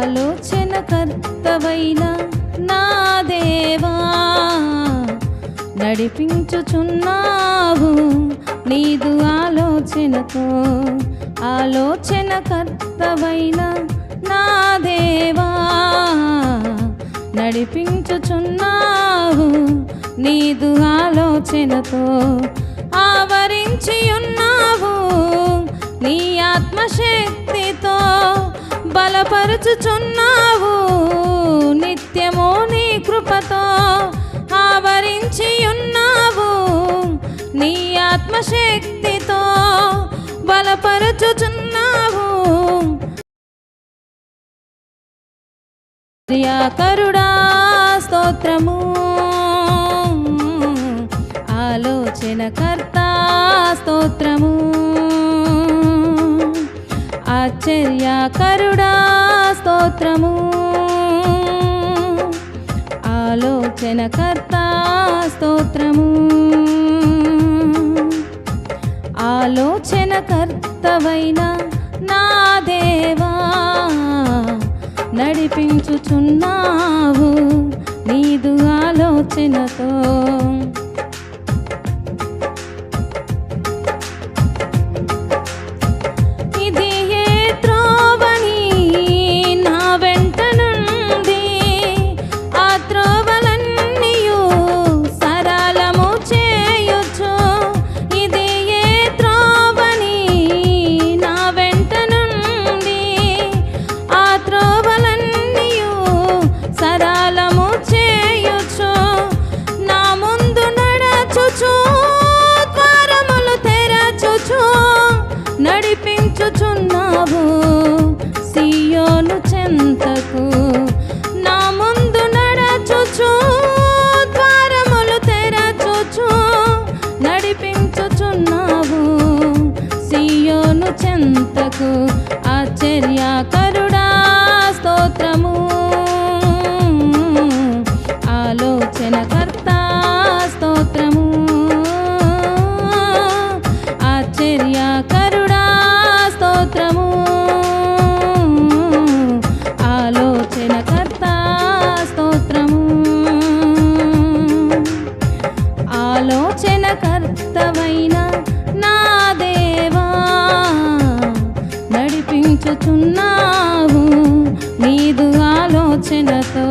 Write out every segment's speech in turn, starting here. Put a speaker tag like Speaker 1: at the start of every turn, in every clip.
Speaker 1: ఆలోచన కర్తవైన నా దేవా నడిపించుచున్నావు నీదు ఆలోచనతో. ఆలోచన కర్తవైన నా దేవా నడిపించుచున్నావు నీదు ఆలోచనతో. ఆవరించి ఉన్నావు నీ ఆత్మశక్తితో. బలపరుచుచున్నావు. నిత్యము నీ కృపతో ఆవరించి ఉన్నావు నీ ఆత్మశక్తితో బలపరుచుచున్నావు. కరుడా స్తోత్రము. ఆలోచన కర్త స్తోత్రము. ఆశ్చర్యకరుడా స్తోత్రము. ఆలోచనకర్త స్తోత్రము. ఆలోచన కర్తవైన నా దేవా నడిపించుచున్నావు. నీదు ఆలోచనతో నడిపించుచున్నావు సియోను చెంతకు నా ముందు నడచుచు ద్వారములు తెరచుచు నడిపించుచున్నావు. సియోను చెంతకు ఆశ్చర్యకరుడా స్తోత్రము ఆలోచన కర్తవైన నా దేవా నడిపించుచున్నావు నీదు ఆలోచనతో.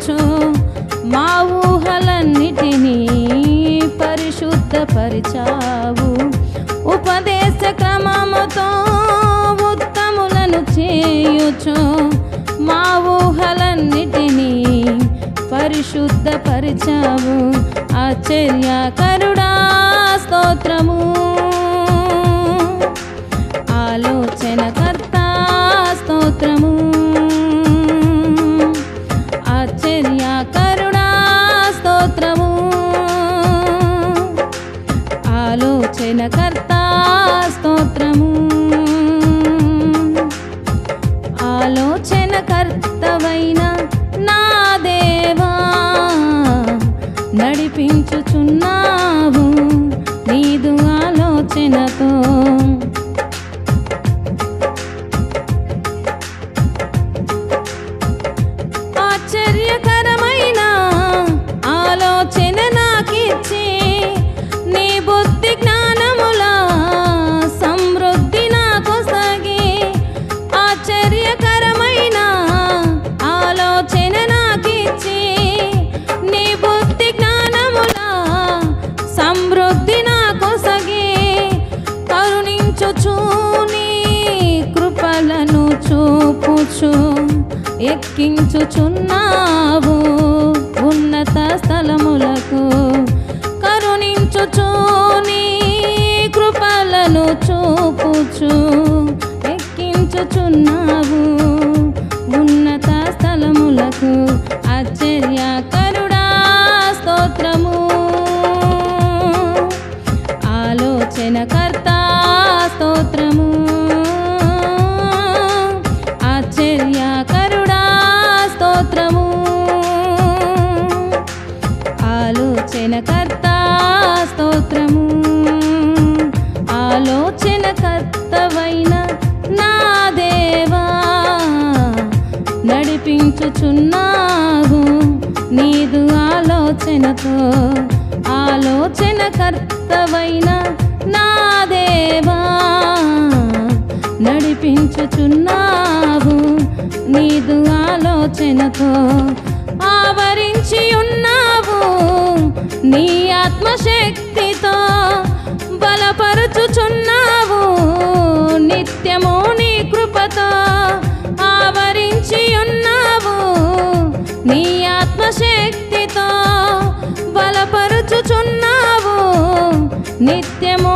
Speaker 1: చేయుచు మా ఊహలన్నిటినీ పరిశుద్ధపరిచావు. ఉపదేశ క్రమముతో ఉత్తములను చేయుచు మా ఊహలన్నిటినీ పరిశుద్ధపరిచావు. ఆశ్చర్యకరుడా స్తోత్రము. ఆలోచనకర్త స్తోత్రము. స్తోత్రము. ఆలోచన కర్తవైన నా దేవా నడిపించుచున్నా ఎక్కించు ఎక్కించుచున్నావు. ఉన్నత స్థలములకు కరుణించు నీ కృపలను చూపుచు ఎక్కించుచున్నావు. ఉన్నత స్థలములకు ఆశ్చర్యకర నడిపించుచున్నావు నీదు ఆలోచనతో ఆలోచన కర్తవైన నా దేవా నడిపించుచున్నావు. నీదు ఆలోచనతో ఆవరించి ఉన్నావు. నీ ఆత్మశక్తితో నిత్యము